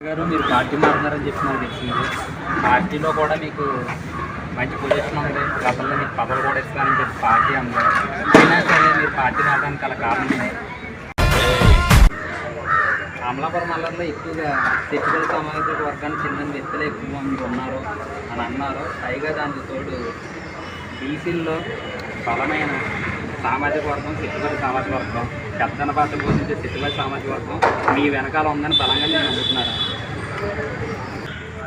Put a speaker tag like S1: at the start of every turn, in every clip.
S1: గారు మీరు పార్టీ మారుతున్నారని చెప్పి నాకు తెలిసింది పార్టీలో కూడా మీకు మంచి పొజిషన్ ఉంది. గతంలో మీకు పదవులు కూడా ఇస్తానని చెప్పి పార్టీ ఉంది అయినా సరే మీరు పార్టీ మారడానికి అలా కారణం అమలాపురం మండలంలో ఎక్కువగా శక్తిగల సామాజిక వర్గానికి చెందిన వ్యక్తులు ఎక్కువ మంది ఉన్నారు అని అన్నారు. పైగా దానికి తోడు బీసీల్లో బలమైన సామాజిక వర్గం శక్తిగల సామాజిక వర్గం పెద్దన పాత్ర పోషించే శక్తిగల సామాజిక వర్గం మీ వెనకాల ఉందని బలంగా నేను నమ్ముతున్నారా?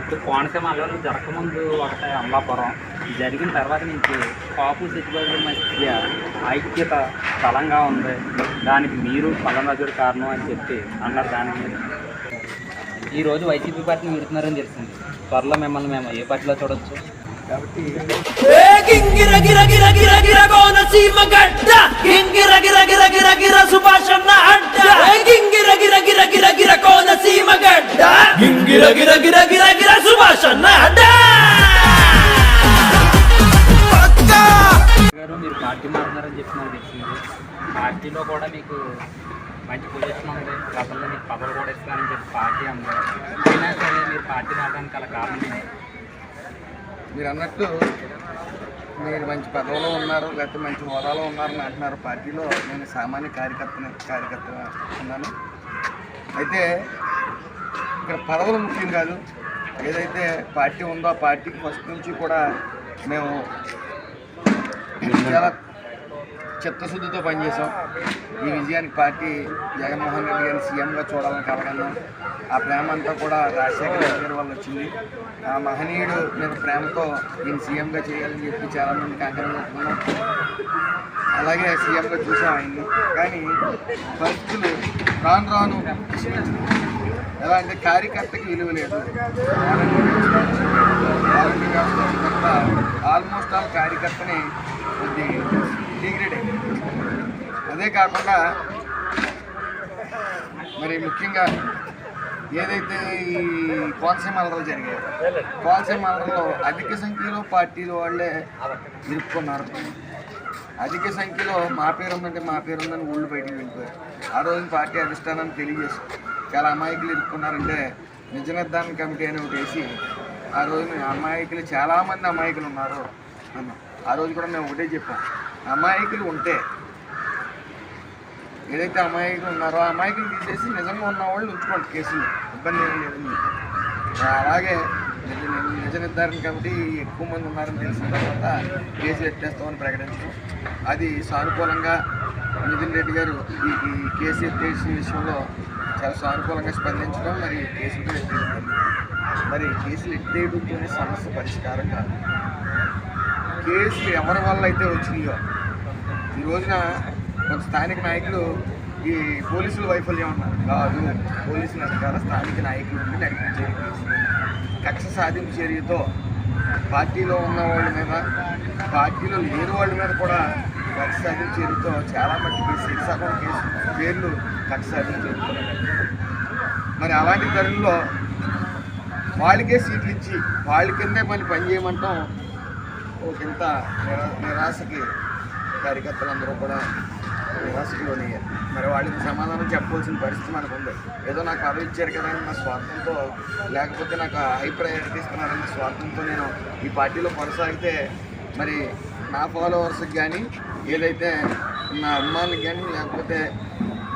S1: ఇప్పుడు కోనసీమ అల్లర్లు జరగకముందు ఒకటే అమలాపురం జరిగిన తర్వాత నుంచి కాపు శక్తిగల మధ్య ఐక్యత బలంగా ఉంది. దానికి మీరు పల్లరాజుడు కారణం అని చెప్పి అన్నారు దాని మీద. ఈరోజు వైసీపీ పార్టీని విడుతున్నారని తెలిసింది. త్వరలో మిమ్మల్ని మేము ఏ పార్టీలో చూడొచ్చు?
S2: కాబట్టి
S3: ఏ గింగిర గిర గిర గిర గిర కోనసీమ గడ్డ గింగిర గిర గిర గిర గిర సుభాషన్న అడ్డ. ఏ గింగిర గిర గిర గిర గిర కోనసీమ గడ్డ గింగిర గిర గిర గిర గిర సుభాషన్న అడ్డ. పక్కా!
S1: గారు మీరు పార్టీ మారుతున్నారని చెప్పి నాకు తెలిసింది పార్టీలో కూడా మీకు మంచి పొజిషన్ ఉంది. గతంలో మీకు పదవులు కూడా ఇస్తానని చెప్పి పార్టీ ఉంది అయినా సరే మీరు పార్టీ మారడానికి గల కారణం?
S2: మీరు అన్నట్టు మీరు మంచి పదవిలో ఉన్నారు లేకపోతే మంచి హోదాలో ఉన్నారని అంటున్నారు పార్టీలో నేను సామాన్య కార్యకర్తని కార్యకర్త ఉన్నాను. అయితే ఇక్కడ పదవులు ముఖ్యం కాదు. ఏదైతే పార్టీ ఉందో ఆ పార్టీకి ఫస్ట్ నుంచి కూడా మేము చాలా చిత్తశుద్ధితో పనిచేసాం ఈ విజయానికి పార్టీ జగన్మోహన్ రెడ్డి గారిని సీఎంగా చూడాలని కలగన్నాం ఆ ప్రేమ అంతా కూడా రాజశేఖర రెడ్డి గారి వల్ల వచ్చింది. ఆ మహనీయుడు నేను ప్రేమతో ఈయన సీఎంగా చేయాలని చెప్పి చాలామంది కాంగ్రెస్ పెట్టుకున్నాం అలాగే సీఎంగా చూసాం ఆయన్ని. కానీ పరిస్థితులు రాను రాను ఎలా అంటే కార్యకర్తకి విలువ లేదు. ఆల్మోస్ట్ ఆల్ కార్యకర్తని కొద్ది డిగ్రేడే. అదే కాకుండా మరి ముఖ్యంగా ఏదైతే ఈ కోనసీమ అలరలు జరిగాయో కోనసీమ అలరలో అధిక సంఖ్యలో పార్టీల వాళ్ళే ఇరుక్కున్నారు అధిక సంఖ్యలో మా పేరు ఉందంటే మా పేరు ఉందని ఊళ్ళు బయటికి వెళ్ళిపోయారు. ఆ రోజు పార్టీ అధిష్టానాన్ని తెలియజేసి చాలా అమాయకులు ఇరుక్కున్నారంటే నిజనిర్ధారణ కమిటీ అని ఒకటి వేసి ఆ రోజు అమాయకులు చాలామంది అమాయకులు ఉన్నారు అన్నాం. ఆ రోజు కూడా మేము ఒకటే చెప్పాం. అమాయకులు ఉంటే ఏదైతే అమాయకులు ఉన్నారో ఆ అమాయకులు తీసేసి నిజంగా ఉన్న వాళ్ళు ఉంచుకోండి కేసులు. ఇబ్బంది ఏం లేదని అలాగే నిజ నిజ నిర్ధారణ కమిటీ ఎక్కువ మంది ఉన్నారని తెలిసిన తర్వాత కేసులు ఎత్తేస్తామని ప్రకటించడం. అది సానుకూలంగా నితిన్ రెడ్డి గారు ఈ కేసు ఎత్తేసిన విషయంలో చాలా సానుకూలంగా స్పందించడం మరి కేసులు ఎత్తేయడం మరి కేసులు ఎత్తేయడంతోనే సమస్య పరిష్కారం కాదు. కేసులు ఎవరి వల్ల అయితే వచ్చినాయో ఈ రోజున కొంత స్థానిక నాయకులు ఈ పోలీసుల వైఫల్యం ఉన్నారు కాదు పోలీసులు అధికార స్థానిక నాయకులు ఉండి నడిపించే కక్ష సాధింపు చర్యతో పార్టీలో ఉన్న వాళ్ళ మీద పార్టీలో లేని వాళ్ళ మీద కూడా కక్ష సాధింపు చర్యతో చాలా మట్టుకు శిక్షాపం కేసు పేర్లు కక్ష సాధింపు చర్యతో మరి అలాంటి తరుణంలో వాళ్ళకే సీట్లు ఇచ్చి వాళ్ళ కిందే మళ్ళీ పని చేయమంటాం ఇంత నిరా నిరాశకి కార్యకర్తలందరూ కూడా నిరాశకి లోనయ్యారు మరి వాళ్ళకి సమాధానం చెప్పవలసిన పరిస్థితి మనకు ఉంది ఏదో నాకు పదవి ఇచ్చారు కదా అని నా స్వార్థంతో లేకపోతే నాకు హై ప్రయారిటీ ఇస్తున్నారన్న స్వార్థంతో నేను ఈ పార్టీలో కొనసాగితే మరి నా ఫాలోవర్స్కి కానీ ఏదైతే నా అభిమానులకు కానీ లేకపోతే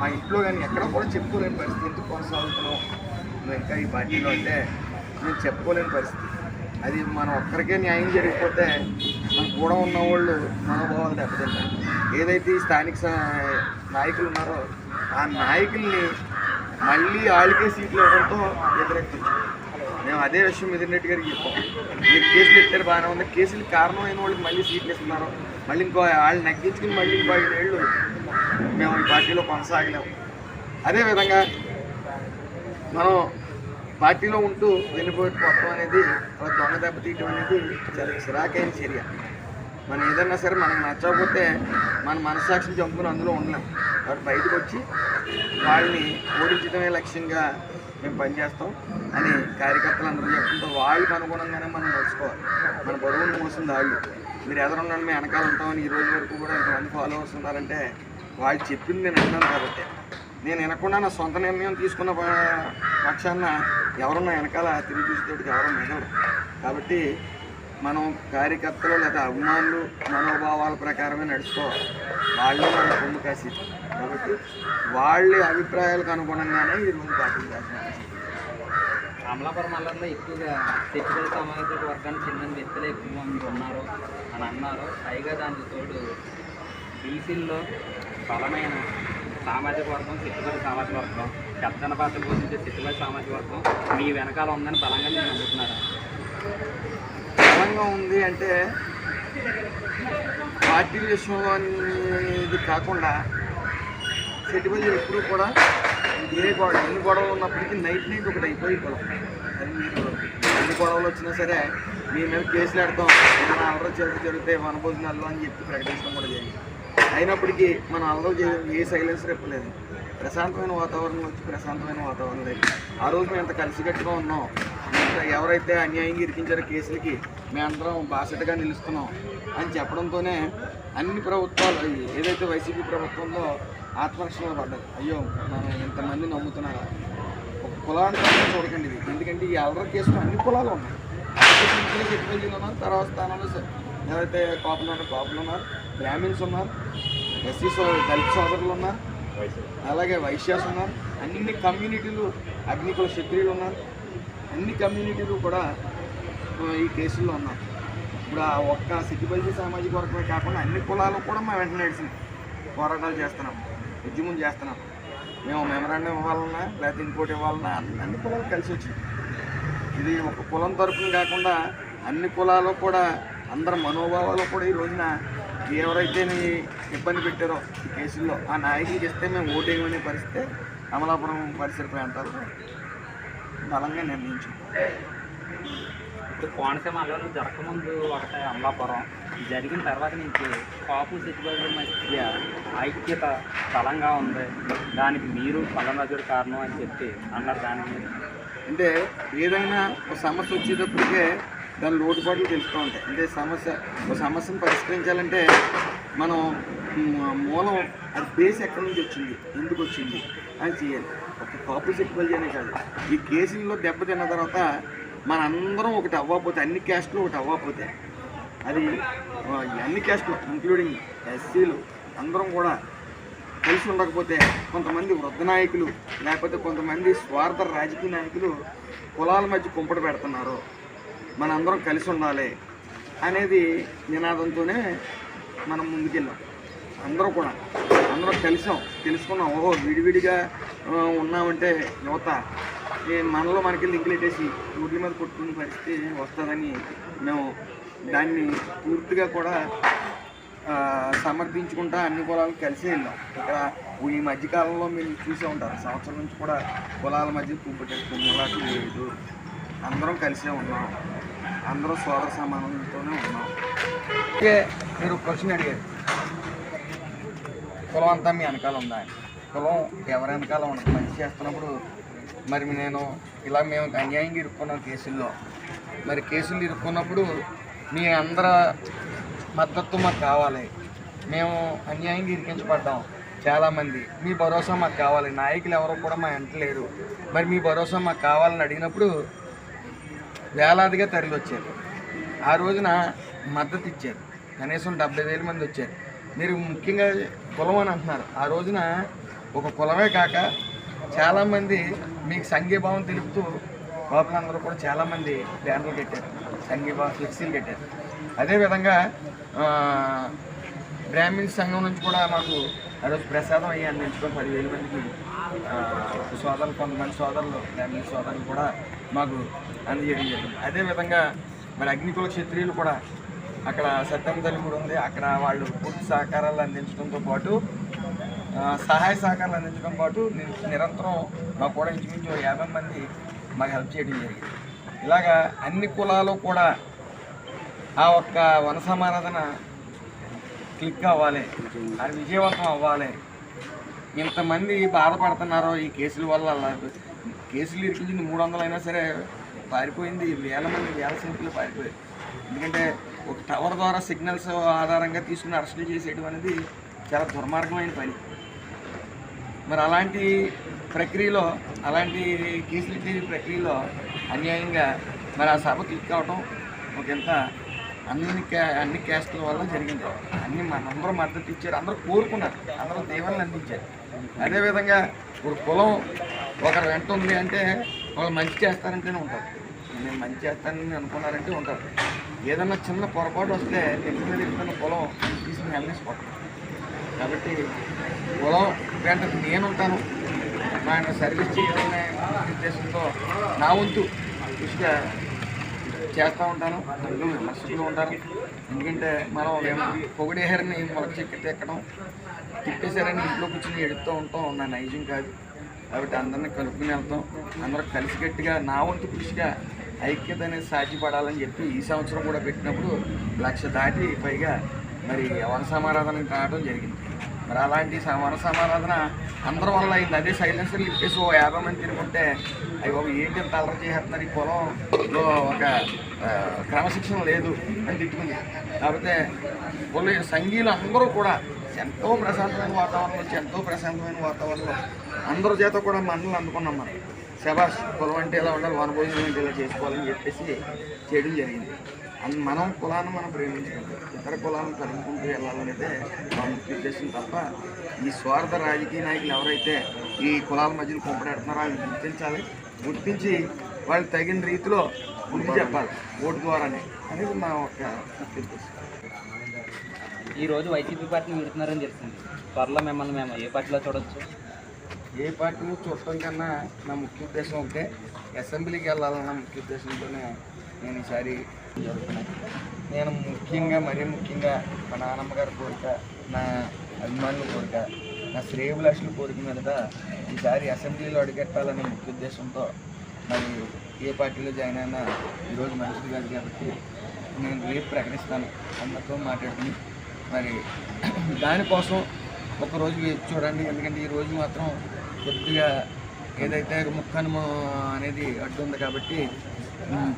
S2: మా ఇంట్లో కానీ ఎక్కడ కూడా చెప్పుకోలేని పరిస్థితి. ఎందుకు కొనసాగుతున్నాం ఇంకా ఈ పార్టీలో అంటే నేను చెప్పుకోలేని పరిస్థితి. అది మనం ఒక్కరికే న్యాయం జరిగిపోతే మన కూడా ఉన్న వాళ్ళు మనోభావాలు దెబ్బతింటారు ఏదైతే ఈ స్థానిక నాయకులు ఉన్నారో ఆ నాయకుల్ని మళ్ళీ వాళ్ళకే సీట్లు ఇవ్వడంతో వ్యతిరేకించారు మేము అదే విషయం మిథున్ రెడ్డి గారికి చెప్పాం. మీరు కేసులు ఎత్తారు బాగానే ఉంది. కేసులు కారణమైన వాళ్ళకి మళ్ళీ సీట్లు ఇస్తున్నారు. మళ్ళీ ఇంకో వాళ్ళు నగ్గించుకుని మళ్ళీ ఇంకో ఐదేళ్ళు మేము ఈ పార్టీలో కొనసాగలేము అదేవిధంగా మనం పార్టీలో ఉంటూ వెళ్ళిపోయి అనేది ఒక దొంగ దెబ్బతీయటం అనేది చాలా చిరాకైన చర్య. మనం ఏదన్నా సరే మనకు నచ్చకపోతే మన మనస్సాక్షిని చంపుకుని అందులో ఉండలేం కాబట్టి బయటకు వచ్చి వాళ్ళని ఓడించడమే లక్ష్యంగా మేము పనిచేస్తాం అని కార్యకర్తలు అందరూ చెప్తుంటే వాళ్ళకి అనుగుణంగానే మనం నడుచుకోవాలి. మన బరువును మోసింది వాళ్ళు మీరు ఎదురున్నాను మేము వెనకాల ఉంటామని ఈ రోజు వరకు కూడా ఇంతమంది ఫాలోవర్స్ ఉన్నారంటే వాళ్ళు చెప్పింది నేను విన్నాను కాబట్టి. నేను వినకుండా నా సొంత నిర్ణయం తీసుకున్న పక్షాన ఎవరన్నా వెనకాల తిరిగి చూసేటోటికి ఎవరన్నా మిగలరు కాబట్టి మనం కార్యకర్తలు లేదా అభిమానులు మనోభావాల ప్రకారమే నడుచుకోవాలి. వాళ్ళే మన కొమ్ము కాసి. కాబట్టి వాళ్ళ అభిప్రాయాలకు అనుగుణంగానే ఈ రోజు పార్టీ చేస్తున్నారు.
S1: అమలాపురం మండలంలో ఎక్కువగా సెటికల్ సామాజిక వర్గానికి చెందిన వ్యక్తులు ఎక్కువ మంది ఉన్నారు అని అన్నారు. పైగా దానికి తోడు బీసీల్లో బలమైన సామాజిక వర్గం సిట్టుబడి సామాజిక వర్గం పెద్దన భాష పోషించే సిట్టుబడి సామాజిక వర్గం మీ వెనకాల ఉందని బలంగా నేను నమ్ముతున్నారా?
S2: బలంగా ఉంది అంటే పార్టీ విషయంలో ఇది కాకుండా సెటిబల్ ఎప్పుడూ కూడా ఏ గొడవ ఎన్ని గొడవలు ఉన్నప్పటికీ నైట్ నైట్ ఒకటి అయిపోయి గొడవ. ఎన్ని గొడవలు వచ్చినా సరే మీ మీద కేసులు పెడతాం మన అల్లరి చేతి జరిగితే భోజనాలు అని చెప్పి ప్రకటించడం కూడా జరిగింది. అయినప్పటికీ మనం అల్లరి చేయడం ఏ సైలెన్స్ రేపలేదు ప్రశాంతమైన వాతావరణం వచ్చి ప్రశాంతమైన వాతావరణం లేదు. ఆ రోజు మేము ఎంత కలిసికట్టుగా ఉన్నాం? ఎవరైతే అన్యాయంగా ఇరికించారో కేసులకి మేమందరం బాసటగా నిలుస్తున్నాం అని చెప్పడంతోనే అన్ని ప్రభుత్వాలు ఏదైతే వైసీపీ ప్రభుత్వంలో ఆత్మరక్షణలో పడ్డది అయ్యో మనం ఇంతమంది నమ్ముతున్నారా? ఒక కులాంతరంగా చూడకండి ఇది. ఎందుకంటే ఈ అల్లరి కేసులో అన్ని కులాలు ఉన్నాయి. చెప్పిన ఉన్నారు తర్వాత స్థానంలో సరే ఎవరైతే కాపులు ఉన్నారో కాపులు ఉన్నారు బ్రాహ్మిన్స్ ఉన్నారు ఎస్సీ సో దళిత సోదరులు ఉన్నారు అలాగే వైశ్యాస్ ఉన్నారు అన్ని కమ్యూనిటీలు అగ్నికుల క్షత్రియులు ఉన్నారు అన్ని కమ్యూనిటీలు కూడా ఈ కేసుల్లో ఉన్నారు. ఇప్పుడు ఆ ఒక్క సిద్ధిపల్లి సామాజిక వర్గమే కాకుండా అన్ని కులాలు కూడా మా వెంటనే నడిచింది పోరాటాలు చేస్తున్నాం ఉద్యమం చేస్తున్నాం. మేము మెమరాండం ఇవ్వాలన్నా లేకపోతే ఇంకోటి ఇవ్వాలన్నా అన్ని- అన్ని కులాలు కలిసి వచ్చింది ఇది ఒక కులం తరపున కాకుండా అన్ని కులాలు కూడా అందరి మనోభావాలు కూడా ఈ రోజున ఎవరైతే నీ ఇబ్బంది పెట్టారో ఈ కేసుల్లో ఆ నాయకుడికి ఇస్తే మేము ఓటేయమనే పరిస్థితి అమలాపురం పరిసర ప్రాంతాల్లో బలంగా నిర్ణయించాం.
S1: ఇప్పుడు కోనసీమ అల్లర్లు జరగకముందు ఒకటే అమలాపురం జరిగిన తర్వాత నుంచి కాపు సెటిబల్ మధ్య ఐక్యత బలంగా ఉంది. దానికి మీరు పల్లరాజుడు కారణం అని చెప్పి అన్నారు దాని మీద.
S2: అంటే ఏదైనా ఒక సమస్య వచ్చేటప్పటికే దాని లోటుపాట్లు తెలుస్తూ ఉంటాయి. అంటే సమస్య ఒక సమస్యను పరిష్కరించాలంటే మనం మూలం అది బేస్ ఎక్కడి నుంచి వచ్చింది? ఎందుకు వచ్చింది? అని చేయాలి. ఒక కాపు సెక్యువల్ కాదు. ఈ కేసుల్లో దెబ్బతిన్న తర్వాత మనందరం ఒకటి అవ్వకపోతే అన్ని క్యాస్ట్లు ఒకటి అవ్వకపోతే అది అన్ని క్యాస్ట్లు ఇంక్లూడింగ్ ఎస్సీలు అందరం కూడా కలిసి ఉండకపోతే కొంతమంది వృద్ధ నాయకులు లేకపోతే కొంతమంది స్వార్థ రాజకీయ నాయకులు కులాల మధ్య కుంపట పెడుతున్నారు. మనందరం కలిసి ఉండాలి అనేది నినాదంతోనే మనం ముందుకెళ్ళాం. అందరూ కూడా అందరం కలిసాం తెలుసుకున్నాం. ఓహో విడివిడిగా ఉన్నామంటే యువత ఈ మనలో మనకి లింకులు పెట్టేసి ఊర్ల మీద కొట్టుకునే పరిస్థితి వస్తుందని మేము దాన్ని పూర్తిగా కూడా సమర్థించుకుంటా అన్ని కులాలు కలిసి వెళ్ళాం. ఇక్కడ ఈ మధ్యకాలంలో మీరు చూసే ఉంటారు. సంవత్సరం నుంచి కూడా కులాల మధ్య పువ్వులాంటి లేదు. అందరం కలిసే ఉన్నాం. అందరూ సోదర సమానంతోనే ఉన్నాం. ఓకే మీరు క్వశ్చన్ అడిగారు. కులం అంతా మీ వెనకాల ఉందా? కులం ఎవరి వెనకాల ఉండదు మంచి చేస్తున్నప్పుడు మరి నేను ఇలా మేము అన్యాయంగా ఇరుక్కున్నాం కేసుల్లో. మరి కేసులు ఇరుక్కున్నప్పుడు మీ అందరి మద్దతు మాకు కావాలి. మేము అన్యాయంగా ఇరికించబడ్డాం చాలామంది. మీ భరోసా మాకు కావాలి. నాయకులు ఎవరు కూడా మా వెంట లేరు. మరి మీ భరోసా మాకు కావాలని అడిగినప్పుడు వేలాదిగా తరలి వచ్చారు. ఆ రోజున మద్దతు ఇచ్చారు. కనీసం డెబ్బై వేల మంది వచ్చారు. మీరు ముఖ్యంగా కులం అని అంటున్నారు. ఆ రోజున ఒక కులమే కాక చాలామంది మీకు సంఘీభావం తెలుపుతూ లోపలందరూ కూడా చాలామంది బ్యానర్లు కట్టారు. సంఘీభావం ఫ్లెక్సీలు కట్టారు. అదేవిధంగా ఆ, బ్రాహ్మిన్స్ సంఘం నుంచి కూడా మాకు ఆ రోజు ప్రసాదం అయ్యి అందించుకొని పదివేల మందికి సోదరులు కొంతమంది సోదరులు బ్రాహ్మిన్ సోదరులు కూడా మాకు అందజేయడం జరిగింది అదేవిధంగా మరి అగ్నికుల క్షత్రియులు కూడా అక్కడ సత్యం తల్లి కూడా ఉంది. అక్కడ వాళ్ళు పూర్తి సహకారాలు అందించడంతో పాటు సహాయ సహకారాలు అందించడం పాటు నిరంతరం మాకు కూడా ఇంచుమించు యాభై మంది మాకు హెల్ప్ చేయడం జరిగింది. ఇలాగా అన్ని కులాలు కూడా ఆ ఒక్క వన సమారాధన క్లిక్ అవ్వాలి అది విజయవంతం అవ్వాలి. ఇంతమంది బాధపడుతున్నారో ఈ కేసుల వల్ల కేసులు ఇరికించింది మూడు వందలు అయినా సరే పారిపోయింది వేల మంది వేల సంఖ్యలో పారిపోయారు. ఎందుకంటే ఒక టవర్ ద్వారా సిగ్నల్స్ ఆధారంగా తీసుకుని అరెస్టులు చేసేయడం అనేది చాలా దుర్మార్గమైన పని. మరి అలాంటి ప్రక్రియలో అలాంటి కేసులు ఎత్తే ప్రక్రియలో అన్యాయంగా మరి ఆ సభ క్లిక్ అవటం ఒకంత అన్ని క్యా అన్ని క్యాస్ట్ల వల్ల జరిగింది. అన్ని మన అందరూ మద్దతు ఇచ్చారు అందరూ కోరుకున్నారు అందరూ దేవుళ్ళని అందించారు. అదేవిధంగా ఇప్పుడు కులం ఒకరు వెంట ఉంది అంటే వాళ్ళు మంచి చేస్తారంటేనే ఉంటారు. నేను మంచి చేస్తానని అనుకున్నారంటే ఉంటారు. ఏదన్నా చిన్న పొరపాటు వస్తే నెత్తి మీద పొలం కులం తీసుకుని వెళ్ళేసిపోతాం కాబట్టి పొలం వెంట నేను ఉంటాను ఆయన సర్వీస్ చేయాలనే ఉద్దేశంతో నా వంతు కృషిగా చేస్తూ ఉంటాను. అందులో విమర్శకులు ఉంటారు. ఎందుకంటే మనం పొగిడేహారని మొలక చెక్కి ఎక్కడం తిప్పేశారని ఇంట్లో కూర్చొని ఎడుతూ ఉంటాం. నా నైజం కాదు. కాబట్టి అందరిని కలుపుకుని వెళ్తాం. అందరూ కలిసికట్టుగా నా వంతు కృషిగా ఐక్యత అనేది సాధ్యపడాలని చెప్పి ఈ సంవత్సరం కూడా పెట్టినప్పుడు లక్ష దాటి పైగా మరి వన సమారాధన కావడం జరిగింది. మరి అలాంటి స- వన సమారాధన అందరి వల్ల అయింది. అదే సైలెన్సర్లు ఇప్పేసి ఓ యాభై మంది తినుకుంటే అవి ఒక ఏంటి తలర చేస్తున్నారు ఈ పొలంలో ఒక క్రమశిక్షణ లేదు అని తిట్టుకుంది. కాకపోతే పొలం సంఘీయులు అందరూ కూడా ఎంతో ప్రశాంతమైన వాతావరణం వచ్చి ఎంతో ప్రశాంతమైన వాతావరణంలో అందరి చేత కూడా మనల్ని అందుకున్నాం మనం. శబాష్ కులం అంటే ఇలా ఉండాలి వనభోజనం అంటే ఇలా చేసుకోవాలని చెప్పేసి చేయడం జరిగింది. అండ్ మనం కులాన్ని మనం ప్రేమించుకుంటాం ఇతర కులాలను కలుపుకుంటూ వెళ్ళాలనేదే మా ముఖ్య ఉద్దేశం తప్ప ఈ స్వార్థ రాజకీయ నాయకులు ఎవరైతే ఈ కులాల మధ్యన కుంపడేస్తున్నారో వాళ్ళని గుర్తించాలి. గుర్తించి వాళ్ళు తగిన రీతిలో గుర్తు చెప్పాలి. ఓటు ద్వారానే అనేది మా ఒక ముఖ్య ఉద్దేశం.
S1: ఈరోజు వైసీపీ పార్టీని విడుతున్నారని తెలిసింది. త్వరలో మిమ్మల్ని మేము ఏ పార్టీలో చూడొచ్చు?
S2: ఏ పార్టీని చూడటం కన్నా నా ముఖ్య ఉద్దేశం ఒకటే. అసెంబ్లీకి వెళ్ళాలన్న ముఖ్య ఉద్దేశంతోనే నేను ఈసారి జరుగుతున్నాను నేను ముఖ్యంగా మరీ ముఖ్యంగా మా నాన్నమ్మ గారి కోరిక నా అభిమానుల కోరిక నా శ్రేయభిలాషుల కోరిక మీద ఈసారి అసెంబ్లీలో అడిగెట్టాలనే ముఖ్య ఉద్దేశంతో మరి ఏ పార్టీలో జాయిన్ అయినా ఈరోజు మనుషులు కాదు కాబట్టి నేను రేపు ప్రకటిస్తాను. అందరితో మాట్లాడుకుని మరి దానికోసం ఒకరోజు వేచి చూడండి ఎందుకంటే ఈ రోజు మాత్రం కొద్దిగా ఏదైతే ముక్కను అనేది అడ్డు ఉంది కాబట్టి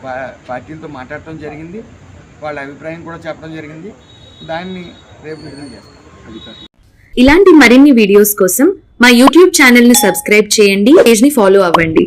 S2: పా- పార్టీలతో మాట్లాడటం జరిగింది. వాళ్ళ అభిప్రాయం కూడా చెప్పడం జరిగింది. దాన్ని రేపు విడుదల చేస్తాం
S4: ఇలాంటి మరిన్ని వీడియోస్ కోసం మా యూట్యూబ్ ఛానల్ని సబ్స్క్రైబ్ చేయండి పేజ్ని ఫాలో అవ్వండి.